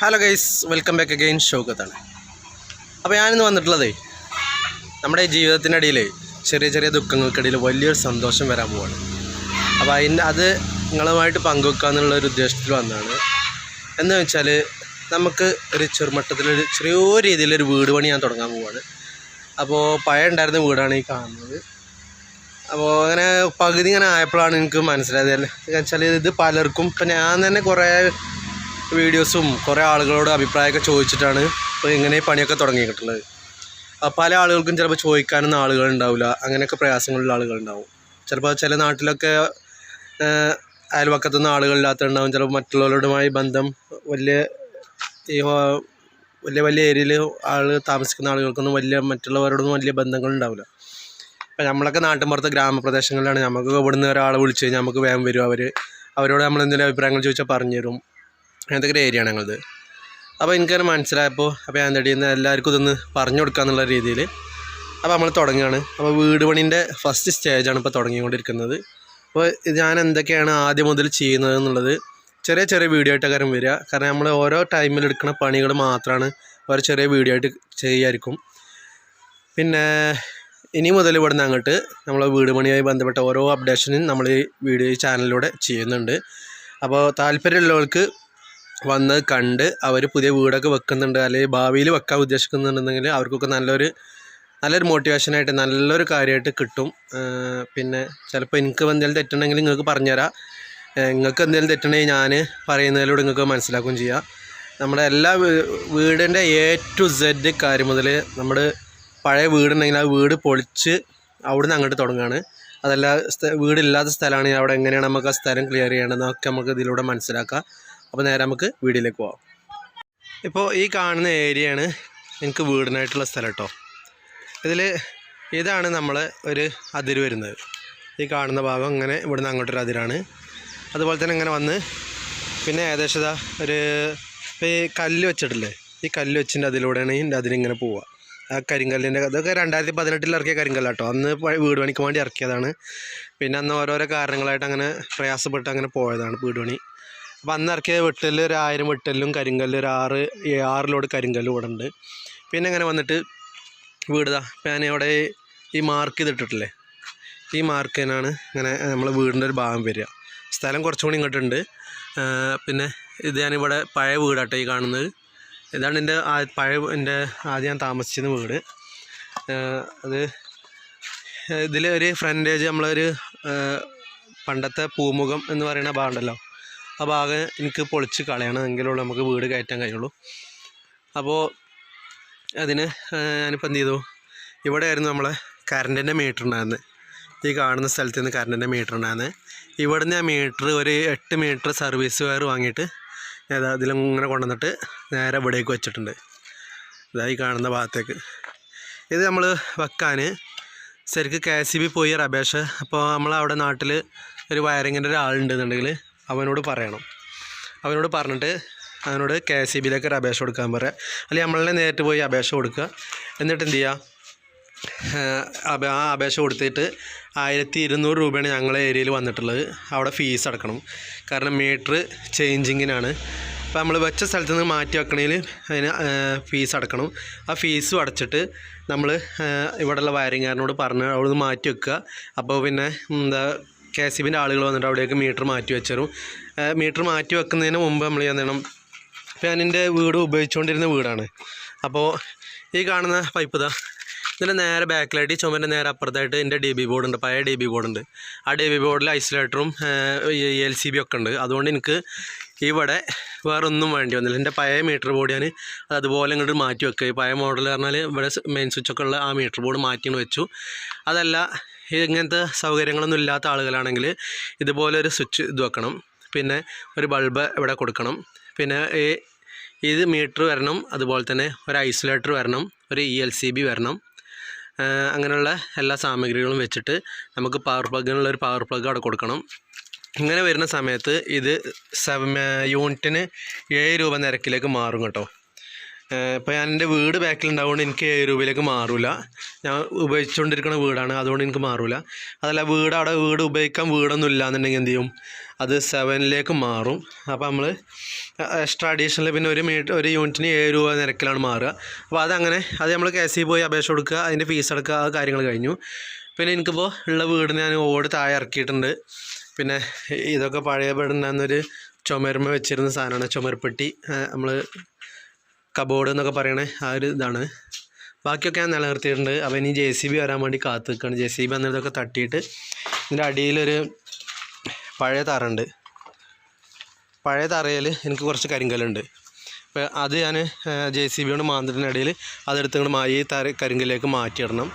Hello guys welcome back again ഷൗക്കത്താണ് അപ്പോൾ ഞാനിന്ന് വന്നിട്ടുള്ളതേ നമ്മുടെ ജീവിതത്തിന്റെ ജീവിതത്തിനിടയിൽ ചെറിയ ചെറിയ ദുഃഖങ്ങൾക്കിടയിൽ വലിയൊരു സന്തോഷം വരാൻ പോവാണ്. അപ്പോൾ അതിന്റെ അത് നിങ്ങളുമായിട്ട് പങ്കുവെക്കുക എന്നുള്ള ഒരു ഉദ്ദേശത്തിൽ വന്നതാണ്. എന്ന് വെച്ചാൽ നമുക്ക് ഒരു ചെറുമട്ടത്തിലൊരു ചെറിയ രീതിയിലൊരു വീട് പണി ഞാൻ തുടങ്ങാൻ പോവാണ്. അപ്പോൾ പഴയ ഉണ്ടായിരുന്ന വീടാണ് ഈ കാണുന്നത്. അപ്പോൾ അങ്ങനെ പകുതി ഇങ്ങനെ ആയപ്പോഴാണ് എനിക്ക് മനസ്സിലായത്. എന്ന് വെച്ചാൽ ഇത് പലർക്കും ഇപ്പം ഞാൻ തന്നെ കുറേ വീഡിയോസും കുറേ ആളുകളോട് അഭിപ്രായമൊക്കെ ചോദിച്ചിട്ടാണ് ഇപ്പോൾ ഇങ്ങനെ പണിയൊക്കെ തുടങ്ങിയിട്ടുള്ളത്. പല ആളുകൾക്കും ചിലപ്പോൾ ചോദിക്കാനൊന്നും ആളുകൾ ഉണ്ടാവില്ല അങ്ങനെയൊക്കെ പ്രയാസങ്ങളുള്ള ആളുകളുണ്ടാവും ചിലപ്പോൾ ചില നാട്ടിലൊക്കെ അയൽവക്കത്തുനിന്ന് ആളുകളില്ലാത്തതുണ്ടാവും ചിലപ്പോൾ മറ്റുള്ളവരുമായി ബന്ധം വലിയ ഈ വലിയ വലിയ ഏരിയയിൽ ആൾ താമസിക്കുന്ന ആളുകൾക്കൊന്നും വലിയ മറ്റുള്ളവരോടൊന്നും വലിയ ബന്ധങ്ങളുണ്ടാവില്ല ഇപ്പം നമ്മളൊക്കെ നാട്ടിൻപുറത്ത് ഗ്രാമപ്രദേശങ്ങളിലാണ്. നമുക്ക് ഇവിടുന്ന് ഒരാളെ വിളിച്ച് കഴിഞ്ഞാൽ നമുക്ക് വേഗം വരും. അവർ അവരോട് നമ്മൾ എന്തെങ്കിലും അഭിപ്രായങ്ങൾ ചോദിച്ചാൽ പറഞ്ഞു തരും അങ്ങനത്തെ ഒരു ഏരിയ ആണ് ഞങ്ങളത്. അപ്പോൾ എനിക്കത് മനസ്സിലായപ്പോൾ അപ്പോൾ ഞാൻ എന്തെടി എല്ലാവർക്കും ഇതൊന്ന് പറഞ്ഞു കൊടുക്കുക എന്നുള്ള രീതിയിൽ അപ്പോൾ നമ്മൾ തുടങ്ങുകയാണ്. അപ്പോൾ വീട് പണീന്റെ ഫസ്റ്റ് സ്റ്റേജാണ് ഇപ്പോൾ തുടങ്ങിക്കൊണ്ടിരിക്കുന്നത്. അപ്പോൾ ഞാൻ എന്തൊക്കെയാണ് ആദ്യം മുതൽ ചെയ്യുന്നത് എന്നുള്ളത് ചെറിയ ചെറിയ വീഡിയോ ആയിട്ട് കാര്യം വരിക. കാരണം നമ്മൾ ഓരോ ടൈമിൽ എടുക്കുന്ന പണികൾ മാത്രമാണ് ഓരോ ചെറിയ വീഡിയോ ആയിട്ട് ചെയ്യായിരിക്കും. പിന്നെ ഇനി മുതൽ ഇവിടുന്ന് അങ്ങോട്ട് നമ്മൾ വീട് പണിയുമായി ബന്ധപ്പെട്ട ഓരോ അപ്ഡേഷനും നമ്മൾ ഈ വീഡിയോ ചാനലിലൂടെ ചെയ്യുന്നുണ്ട്. അപ്പോൾ താല്പര്യമുള്ളവർക്ക് വന്ന് കണ്ട് അവർ പുതിയ വീടൊക്കെ വെക്കുന്നുണ്ട് അല്ലെങ്കിൽ ഭാവിയിൽ വെക്കാൻ ഉദ്ദേശിക്കുന്നുണ്ടെങ്കിൽ അവർക്കൊക്കെ നല്ലൊരു നല്ലൊരു മോട്ടിവേഷനായിട്ട് നല്ലൊരു കാര്യമായിട്ട് കിട്ടും. പിന്നെ ചിലപ്പോൾ എനിക്ക് എന്തെങ്കിലും തെറ്റുണ്ടെങ്കിൽ നിങ്ങൾക്ക് പറഞ്ഞുതരാം. നിങ്ങൾക്ക് എന്തെങ്കിലും തെറ്റുണ്ടെങ്കിൽ ഞാൻ പറയുന്നതിലൂടെ നിങ്ങൾക്ക് മനസ്സിലാക്കുകയും ചെയ്യാം. നമ്മുടെ എല്ലാ വീടിന്റെ എ ടു സെഡ് കാര്യം മുതൽ നമ്മൾ പഴയ വീടുണ്ടെങ്കിൽ ആ വീട് പൊളിച്ച് അവിടുന്ന് അങ്ങോട്ട് തുടങ്ങുകയാണ്. അതല്ല വീടില്ലാത്ത സ്ഥലമാണെങ്കിൽ അവിടെ എങ്ങനെയാണ് നമുക്ക് ആ സ്ഥലം ക്ലിയർ ചെയ്യേണ്ടതെന്നൊക്കെ നമുക്ക് ഇതിലൂടെ മനസ്സിലാക്കാം. അപ്പോൾ നേരെ നമുക്ക് വീടിലേക്ക് പോവാം. ഇപ്പോൾ ഈ കാണുന്ന ഏരിയയാണ് എനിക്ക് വീടിനായിട്ടുള്ള സ്ഥലം കേട്ടോ ഇതിൽ ഇതാണ് നമ്മൾ ഒരു അതിര് വരുന്നത്. ഈ കാണുന്ന ഭാഗം ഇങ്ങനെ ഇവിടുന്ന് അങ്ങോട്ടൊരു അതിരാണ്. അതുപോലെ തന്നെ ഇങ്ങനെ വന്ന് പിന്നെ ഏകദേശം ഇതാ ഒരു ഈ കല്ല് വെച്ചിട്ടില്ലേ? ഈ കല്ല് വെച്ചിന്റെ അതിലൂടെയാണ് ഈ അതിലിങ്ങനെ പോവുക ആ കരിങ്കല്ലിന്റെ അതൊക്കെ രണ്ടായിരത്തി പതിനെട്ടിൽ ഇറക്കിയ കരിങ്കല്ലാട്ടോ. അന്ന് വീട് പണിക്ക് വേണ്ടി ഇറക്കിയതാണ്. പിന്നെ അന്ന് ഓരോരോ കാരണങ്ങളായിട്ട് അങ്ങനെ പ്രയാസപ്പെട്ട് അങ്ങനെ പോയതാണ് വീട് പണി. അപ്പോൾ അന്ന് ഇറക്കിയ വെട്ടൽ ഒരു ആയിരം വെട്ടലിലും കരിങ്കല്ല് ഒരു ആറ് ആറിലോട് കരിങ്കല്ല് ഇവിടെ ഉണ്ട്. പിന്നെ ഇങ്ങനെ വന്നിട്ട് വീടുതാ ഞാൻ ഇവിടെ ഈ മാർക്ക് ചെയ്തിട്ടിട്ടില്ലേ? ഈ മാർക്കിനാണ് ഇങ്ങനെ നമ്മളെ വീടിന്റെ ഒരു ഭാഗം വരിക. സ്ഥലം കുറച്ചും കൂടി ഇങ്ങോട്ടുണ്ട്. പിന്നെ ഇത് ഞാനിവിടെ പഴയ വീടാട്ടോ ഈ കാണുന്നത്. ഇതാണ് എന്റെ പഴയ എന്റെ ആദ്യം ഞാൻ താമസിച്ചിരുന്ന വീട്. അത് ഇതിൽ ഒരു ഫ്രണ്ടേജ് നമ്മളൊരു പണ്ടത്തെ പൂമുഖം എന്ന് പറയുന്ന ഭാഗം ഉണ്ടല്ലോ. ആ ഭാഗം എനിക്ക് പൊളിച്ച് കളയണം എങ്കിലുള്ള നമുക്ക് വീട് കയറ്റാൻ കഴിയുള്ളൂ. അപ്പോൾ അതിന് ആ, ഞാനിപ്പോൾ എന്ത് ചെയ്തു? ഇവിടെ ആയിരുന്നു നമ്മളെ കറണ്ടിന്റെ മീറ്റർ ഉണ്ടായിരുന്നത് ഈ കാണുന്ന സ്ഥലത്ത് നിന്ന് കറണ്ടിന്റെ മീറ്റർ ഉണ്ടായിരുന്നത് ഇവിടുന്ന് ഞാൻ മീറ്റർ ഒരു എട്ട് മീറ്റർ സർവീസ് വയർ വാങ്ങിയിട്ട് ഏതാ ദാ ഇതിലിങ്ങനെ കൊണ്ടുവന്നിട്ട് നേരെ ഇവിടേക്ക് വെച്ചിട്ടുണ്ട്. ഇതായി കാണുന്ന ഭാഗത്തേക്ക്. ഇത് നമ്മൾ വെക്കാൻ ശരിക്കും കെ ബി പോയി ഒരു അപേക്ഷ. അപ്പോൾ നമ്മളവിടെ നാട്ടിൽ ഒരു വയറിങ്ങിന്റെ ഒരാളുണ്ടെന്നുണ്ടെങ്കിൽ അവനോട് പറയണം. അവനോട് പറഞ്ഞിട്ട് അവനോട് കെ എസ് സി ബിയിലേക്ക് ഒരു അപേക്ഷ കൊടുക്കാൻ പറയാം. അല്ലെങ്കിൽ നമ്മളെ നേരിട്ട് പോയി അപേക്ഷ കൊടുക്കുക. എന്നിട്ട് എന്ത് ചെയ്യുക? ആ അപേക്ഷ കൊടുത്തിട്ട് ആയിരത്തി ഇരുന്നൂറ് രൂപയാണ് ഞങ്ങളെ ഏരിയയിൽ വന്നിട്ടുള്ളത്. അവിടെ ഫീസ് അടക്കണം. കാരണം മീറ്റർ ചേഞ്ചിങ്ങിനാണ് അപ്പോൾ നമ്മൾ വെച്ച സ്ഥലത്ത് നിന്ന് മാറ്റി വെക്കണമെങ്കിൽ അതിന് ഫീസ് അടക്കണം. ആ ഫീസും അടച്ചിട്ട് നമ്മൾ ഇവിടെയുള്ള വയറിങ്ങാരനോട് പറഞ്ഞ് അവിടെ നിന്ന് മാറ്റി വെക്കുക. അപ്പോൾ പിന്നെ എന്താ കെ എസ് ബിന്റെ ആളുകൾ വന്നിട്ട് അവിടേക്ക് മീറ്റർ മാറ്റി വെച്ചരും മീറ്റർ മാറ്റി വെക്കുന്നതിന് മുമ്പ് നമ്മൾ ചെയ്യണം ഇപ്പോൾ ഞാനെന്റെ വീട് ഉപയോഗിച്ചുകൊണ്ടിരുന്ന വീടാണ്. അപ്പോൾ ഈ കാണുന്ന പൈപ്പ് ഇതാ ഇതിന്റെ നേരെ ബാക്കിലായിട്ട് ഈ ചുമന്റെ നേരെ അപ്പുറത്തായിട്ട് എന്റെ ഡി ബി ബോർഡുണ്ട് പഴയ ഡി ബി ബോർഡുണ്ട് ആ ഡി ബി ബോർഡിൽ ഐസൊലേറ്ററും എൽ സി ബി ഒക്കെ ഉണ്ട്. അതുകൊണ്ട് എനിക്ക് ഇവിടെ വേറെ ഒന്നും വേണ്ടി വന്നില്ല. എന്റെ പഴയ മീറ്റർ ബോർഡ് ഞാൻ അതുപോലെ ഇങ്ങോട്ട് മാറ്റി വെക്കുക. പഴയ മോഡൽ പറഞ്ഞാൽ ഇവിടെ മെയിൻ സ്വിച്ചൊക്കെ ഉള്ള ആ മീറ്റർ ബോർഡ് മാറ്റി വെച്ചു. അതല്ല ഇങ്ങനത്തെ സൗകര്യങ്ങളൊന്നും ഇല്ലാത്ത ആളുകളാണെങ്കിൽ ഇതുപോലെ ഒരു സ്വിച്ച് ഇത് വെക്കണം. പിന്നെ ഒരു ബൾബ് ഇവിടെ കൊടുക്കണം. പിന്നെ ഈ ഇത് മീറ്റർ വരണം അതുപോലെ തന്നെ ഒരു ഐസൊലേറ്റർ വരണം ഒരു ഇ എൽ സി ബി വരണം. അങ്ങനെയുള്ള എല്ലാ സാമഗ്രികളും വെച്ചിട്ട് നമുക്ക് പവർ പ്ലഗിനുള്ള ഒരു പവർ പ്ലഗ് അവിടെ കൊടുക്കണം. ഇങ്ങനെ വരുന്ന സമയത്ത് ഇത് യൂണിറ്റിന് ഏഴ് രൂപ നിരക്കിലേക്ക് മാറും കേട്ടോ. ഇപ്പോൾ ഞാൻ എന്റെ വീട് ബാക്കിലുണ്ടാവുകൊണ്ട് എനിക്ക് ഏഴ് രൂപയിലേക്ക് മാറൂല. ഞാൻ ഉപയോഗിച്ചുകൊണ്ടിരിക്കുന്ന വീടാണ് അതുകൊണ്ട് എനിക്ക് മാറൂല. അതല്ല വീട് അവിടെ വീട് ഉപയോഗിക്കാൻ വീടൊന്നും ഇല്ല എന്നുണ്ടെങ്കിൽ എന്ത് ചെയ്യും? അത് സെവനിലേക്ക് മാറും. അപ്പോൾ നമ്മൾ എക്സ്ട്രാ അഡീഷണൽ പിന്നെ ഒരു മീറ്റർ ഒരു യൂണിറ്റിന് ഏഴ് രൂപ നിരക്കിലാണ് മാറുക. അപ്പോൾ അതങ്ങനെ അത് നമ്മൾ കെ സി പോയി അപേക്ഷ കൊടുക്കുക അതിന്റെ ഫീസ് അടക്കുക ആ കാര്യങ്ങൾ കഴിഞ്ഞു. പിന്നെ എനിക്കിപ്പോൾ ഉള്ള വീട് ഞാൻ ഓട് താഴെ ഇറക്കിയിട്ടുണ്ട്. പിന്നെ ഇതൊക്കെ പഴയ വീടുണ്ടാകുന്നൊരു ചുമരുമ വെച്ചിരുന്ന സാധനമാണ് ചുമരപ്പെട്ടി നമ്മൾ കബോർഡ് എന്നൊക്കെ പറയണേ ആ ഒരു ഇതാണ്. ബാക്കിയൊക്കെ ഞാൻ നിലനിർത്തിയിട്ടുണ്ട്. അപ്പോൾ ഇനി ജെ സി ബി വരാൻ വേണ്ടി കാത്തു നിൽക്കുകയാണ് ജെ സി ബി എന്നിടത്തൊക്കെ തട്ടിയിട്ട് ഇതിന്റെ അടിയിലൊരു പഴയ തറുണ്ട് പഴയ തറയിൽ എനിക്ക് കുറച്ച് കരിങ്കല്ലുണ്ട്. അപ്പോൾ അത് ഞാൻ ജെ സി ബി കൊണ്ട് മാന്തത്തിനിടയിൽ അതെടുത്ത് ഇങ്ങോട്ട് മായി തറ കരിങ്കല്ലിലേക്ക് മാറ്റിയിടണം.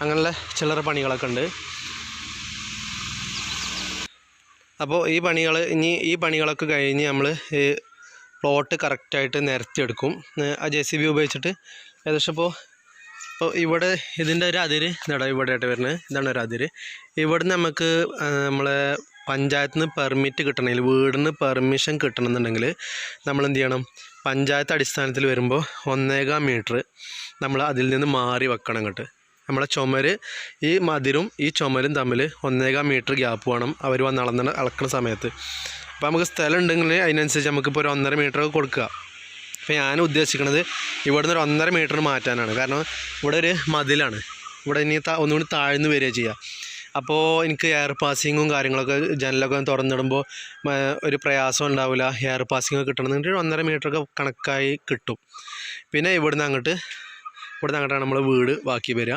അങ്ങനെയുള്ള ചില്ലറ പണികളൊക്കെ ഉണ്ട്. അപ്പോൾ ഈ പണികൾ ഇനി ഈ പണികളൊക്കെ കഴിഞ്ഞ് നമ്മൾ പ്ലോട്ട് കറക്റ്റായിട്ട് നിരത്തിയെടുക്കും ആ ജെ സി ബി ഉപയോഗിച്ചിട്ട്. ഏകദേശം ഇപ്പോൾ ഇപ്പോൾ ഇവിടെ ഇതിന്റെ ഒരു അതിര് ഇതാ ഇവിടെ ആയിട്ട് വരുന്നത് ഇതാണ് ഒരു അതിര്. ഇവിടുന്ന് നമുക്ക് നമ്മളെ പഞ്ചായത്തിൽ നിന്ന് പെർമിറ്റ് കിട്ടണമെങ്കിൽ വീടിന് പെർമിഷൻ കിട്ടണമെന്നുണ്ടെങ്കിൽ നമ്മൾ എന്ത് ചെയ്യണം? പഞ്ചായത്ത് അടിസ്ഥാനത്തിൽ വരുമ്പോൾ ഒന്നേകാം മീറ്റർ നമ്മൾ അതിൽ നിന്ന് മാറി വെക്കണം കേട്ട് നമ്മളെ ചുമര് ഈ മതിരും ഈ ചുമരും തമ്മിൽ ഒന്നേകാം മീറ്റർ ഗ്യാപ്പ് വേണം. അവർ വന്ന് അളന്ന അളക്കുന്ന സമയത്ത്. അപ്പോൾ നമുക്ക് സ്ഥലം ഉണ്ടെങ്കിൽ അതിനനുസരിച്ച് നമുക്കിപ്പോൾ ഒരു ഒന്നര മീറ്റർ കൊടുക്കുക. അപ്പോൾ ഞാൻ ഉദ്ദേശിക്കുന്നത് ഇവിടുന്ന് ഒരു ഒന്നര മീറ്റർ മാറ്റാനാണ്. കാരണം ഇവിടെ ഒരു മതിലാണ്. ഇവിടെ ഇനി ഒന്നുകൂടി താഴ്ന്നു വരിക ചെയ്യുക അപ്പോൾ എനിക്ക് എയർ പാസിങ്ങും കാര്യങ്ങളൊക്കെ ജനലൊക്കെ തുറന്നിടുമ്പോൾ ഒരു പ്രയാസം ഉണ്ടാവില്ല എയർ ഒക്കെ കിട്ടണമെന്നുണ്ടെങ്കിൽ ഒരു ഒന്നര മീറ്ററൊക്കെ കണക്കായി കിട്ടും. പിന്നെ ഇവിടുന്ന് അങ്ങോട്ട് ഇവിടുന്ന് അങ്ങോട്ടാണ് നമ്മൾ വീട് ബാക്കി വരിക.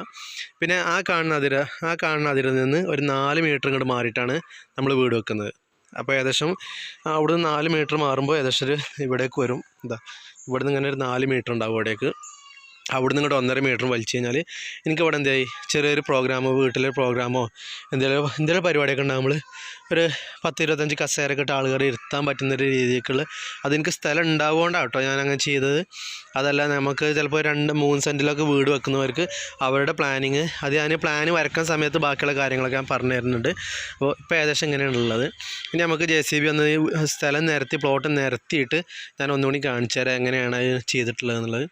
പിന്നെ ആ കാണുന്ന അതിര ആ കാണുന്ന അതിരിൽ നിന്ന് ഒരു നാല് മീറ്റർ ഇങ്ങോട്ട് മാറിയിട്ടാണ് നമ്മൾ വീട് വെക്കുന്നത്. അപ്പോൾ ഏകദേശം അവിടെ നിന്ന് നാല് മീറ്റർ മാറുമ്പോൾ ഏകദേശം ഒരു ഇവിടേക്ക് വരും. എന്താ നിന്ന് ഇങ്ങനെ ഒരു നാല് മീറ്റർ ഉണ്ടാവും അവിടെ നിന്ന് ഇങ്ങോട്ട് ഒന്നര മീറ്റർ വലിച്ചു കഴിഞ്ഞാൽ എനിക്ക് അവിടെ എന്തായി ചെറിയൊരു പ്രോഗ്രാമോ വീട്ടിലെ പ്രോഗ്രാമോ എന്തെങ്കിലും എന്തെങ്കിലും പരിപാടിയൊക്കെ ഉണ്ടാകുമ്പോൾ ഒരു പത്ത് ഇരുപത്തഞ്ച് കസേരയൊക്കെ ഇട്ട് ആളുകളെ ഇരുത്താൻ പറ്റുന്ന ഒരു രീതിക്കുള്ള അതെനിക്ക് സ്ഥലം ഉണ്ടാവുകൊണ്ടാണ് കേട്ടോ ഞാൻ അങ്ങനെ ചെയ്തത്. അതല്ല നമുക്ക് ചിലപ്പോൾ രണ്ട് മൂന്ന് സെന്റിലൊക്കെ വീട് വെക്കുന്നവർക്ക് അവരുടെ പ്ലാനിങ് അത് ഞാൻ പ്ലാൻ വരക്കുന്ന സമയത്ത് ബാക്കിയുള്ള കാര്യങ്ങളൊക്കെ ഞാൻ പറഞ്ഞു തരുന്നുണ്ട്. അപ്പോൾ ഇപ്പോൾ ഏകദേശം ഇങ്ങനെയാണുള്ളത് ഇനി നമുക്ക് ജെ സി ബി ഒന്ന് സ്ഥലം നിരത്തി പ്ലോട്ട് നിരത്തിയിട്ട് ഞാൻ ഒന്നുകൂടി കാണിച്ചു തരാം എങ്ങനെയാണ് അത് ചെയ്തിട്ടുള്ളത് എന്നുള്ളത്.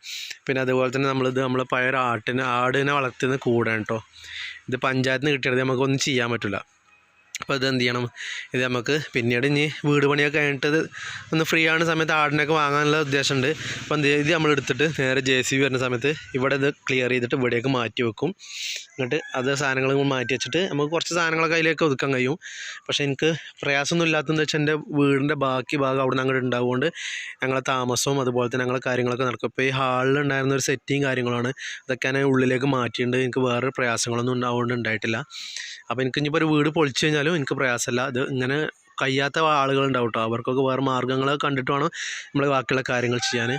പിന്നെ അതുപോലെ തന്നെ നമ്മളിത് നമ്മൾ പഴയ ആട്ടിനെ ആടിനെ വളർത്തുന്ന കൂടാണ് കേട്ടോ. ഇത് പഞ്ചായത്തിന് കിട്ടിയത് നമുക്കൊന്നും ചെയ്യാൻ പറ്റില്ല. അപ്പോൾ ഇത് എന്ത് ചെയ്യണം? ഇത് നമുക്ക് പിന്നീട് ഇനി വീട് പണിയൊക്കെ കഴിഞ്ഞിട്ട് ഒന്ന് ഫ്രീ ആവുന്ന സമയത്ത് ആടിനൊക്കെ വാങ്ങാനുള്ള ഉദ്ദേശമുണ്ട്. അപ്പോൾ എന്ത് ഇത് നമ്മൾ എടുത്തിട്ട് നേരെ ജെ സി ബി വരുന്ന സമയത്ത് ഇവിടെ ഇത് ക്ലിയർ ചെയ്തിട്ട് ഇവിടേക്ക് മാറ്റി വെക്കും. എന്നിട്ട് അത് സാധനങ്ങൾ മാറ്റി വെച്ചിട്ട് നമുക്ക് കുറച്ച് സാധനങ്ങളൊക്കെ അതിലേക്ക് ഒതുക്കാൻ കഴിയും. പക്ഷേ എനിക്ക് പ്രയാസമൊന്നും ഇല്ലാത്തതെന്ന് വെച്ചാൽ എന്റെ വീടിന്റെ ബാക്കി ഭാഗം അവിടെ നിന്ന് അങ്ങോട്ട് ഉണ്ടാവുകൊണ്ട് ഞങ്ങളെ താമസവും അതുപോലെ തന്നെ ഞങ്ങളെ കാര്യങ്ങളൊക്കെ നടക്കും. ഇപ്പോൾ ഈ ഹാളിൽ ഉണ്ടായിരുന്ന ഒരു സെറ്റിങ് കാര്യങ്ങളാണ്. അതൊക്കെ ഞാൻ ഉള്ളിലേക്ക് മാറ്റിയിട്ടുണ്ട്. എനിക്ക് വേറെ പ്രയാസങ്ങളൊന്നും ഉണ്ടാവുകൊണ്ട് ഉണ്ടായിട്ടില്ല. അപ്പോൾ എനിക്ക് ഇനിയിപ്പോൾ ഒരു വീട് പൊളിച്ചു കഴിഞ്ഞാലും എനിക്ക് പ്രയാസമല്ല. ഇത് ഇങ്ങനെ കഴിയാത്ത ആളുകളുണ്ടാവും കേട്ടോ അവർക്കൊക്കെ വേറെ മാർഗങ്ങൾ കണ്ടിട്ട് വേണം നമ്മൾ ബാക്കിയുള്ള കാര്യങ്ങൾ ചെയ്യാൻ.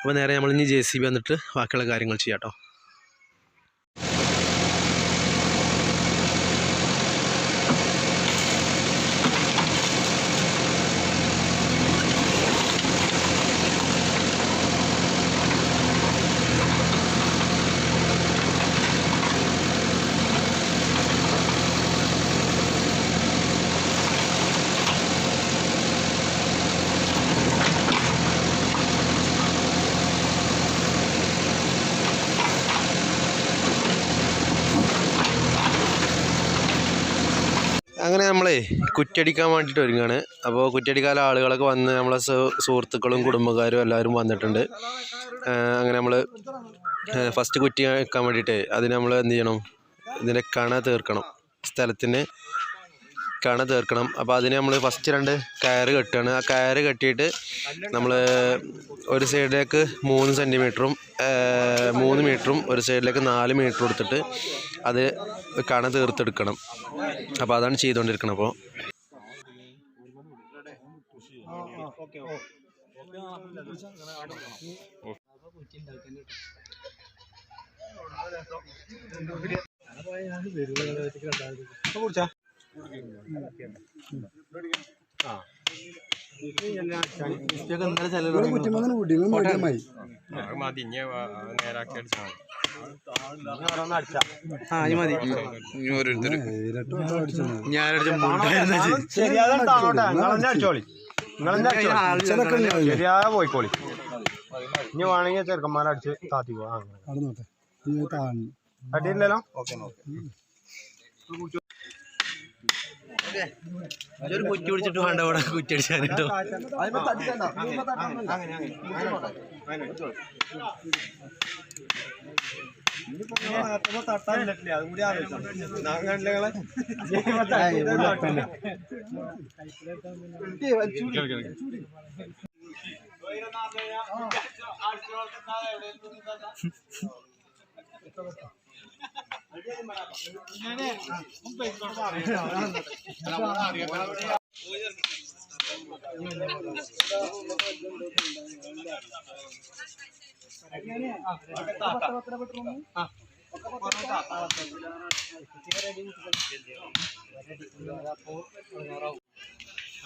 അപ്പോൾ നേരെ നമ്മൾ ഇനി ജെ സി ബി വന്നിട്ട് ബാക്കിയുള്ള കാര്യങ്ങൾ ചെയ്യാം കേട്ടോ അങ്ങനെ നമ്മളേ കുറ്റടിക്കാൻ വേണ്ടിയിട്ട് ഒരുങ്ങാണ്. അപ്പോൾ കുറ്റടിക്കാൻ ആളുകളൊക്കെ വന്ന് നമ്മളെ സുഹൃത്തുക്കളും കുടുംബക്കാരും എല്ലാവരും വന്നിട്ടുണ്ട്. അങ്ങനെ നമ്മൾ ഫസ്റ്റ് കുറ്റി വെക്കാൻ വേണ്ടിയിട്ട് അതിന് നമ്മൾ എന്ത് ചെയ്യണം? ഇതിന്റെ കണ തീർക്കണം. സ്ഥലത്തിന് കണ തീർക്കണം. അപ്പോൾ അതിന് നമ്മൾ ഫസ്റ്റ് രണ്ട് കയറ് കെട്ടുകയാണ്. ആ കയറ് കെട്ടിയിട്ട് നമ്മൾ ഒരു സൈഡിലേക്ക് മൂന്ന് സെന്റിമീറ്ററും മൂന്ന് മീറ്ററും ഒരു സൈഡിലേക്ക് നാല് മീറ്റർ എടുത്തിട്ട് അത് കണ തീർത്തെടുക്കണം. അപ്പോൾ അതാണ് ചെയ്തുകൊണ്ടിരിക്കുന്നത് അപ്പോൾ ആ. ശരിയാതെ പോയിക്കോളി ഇനി വേണമെങ്കിൽ ചെറുക്കന്മാരടിച്ച് താത്തി പോവാം അങ്ങനെ അടിയില്ലല്ലോ ഒരു കുറ്റി പിടിച്ചിട്ട് വേണ്ട ഇവിടെ കുറ്റി കേട്ടോ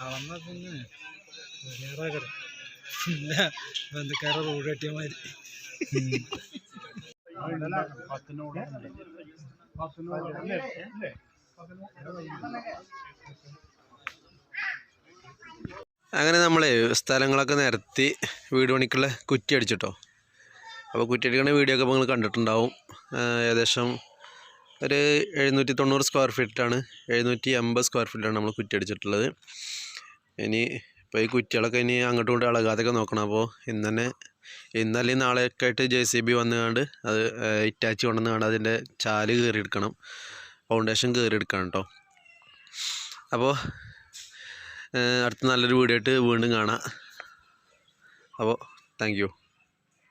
അളന്നാ പിന്നെ വേറെ ഇല്ല ബന്ധുക്കാരെ റോഡ് കെട്ടിയ മാതിരി അങ്ങനെ നമ്മളെ സ്ഥലങ്ങളൊക്കെ നിരത്തി വീട് പണിക്കുള്ള കുറ്റി അടിച്ചിട്ടോ. അപ്പോൾ കുറ്റി അടിക്കണ വീഡിയോ ഒക്കെ നിങ്ങൾ കണ്ടിട്ടുണ്ടാവും. ഏകദേശം ഒരു എഴുന്നൂറ്റി തൊണ്ണൂറ് സ്ക്വയർ ഫീറ്റാണ് എഴുന്നൂറ്റി എൺപത് സ്ക്വയർ ഫീറ്റാണ് നമ്മൾ കുറ്റി അടിച്ചിട്ടുള്ളത്. ഇനി ഇപ്പോൾ ഈ കുറ്റികളൊക്കെ ഇനി അങ്ങോട്ടും ഇങ്ങോട്ടും ഇളകാതൊക്കെ നോക്കണം. അപ്പോൾ ഇന്ന് തന്നെ ഇന്നല്ലെങ്കിൽ നാളെയൊക്കെ ആയിട്ട് ജെ സി ബി വന്നുകൊണ്ട് അത് ഇറ്റാച്ച് കൊണ്ടുവന്നുകൊണ്ട് അതിന്റെ ചാൽ കയറിയെടുക്കണം ഫൗണ്ടേഷൻ കയറിയെടുക്കണം കേട്ടോ അപ്പോൾ അടുത്ത നല്ലൊരു വീഡിയോ ആയിട്ട് വീണ്ടും കാണാം. അപ്പോൾ താങ്ക്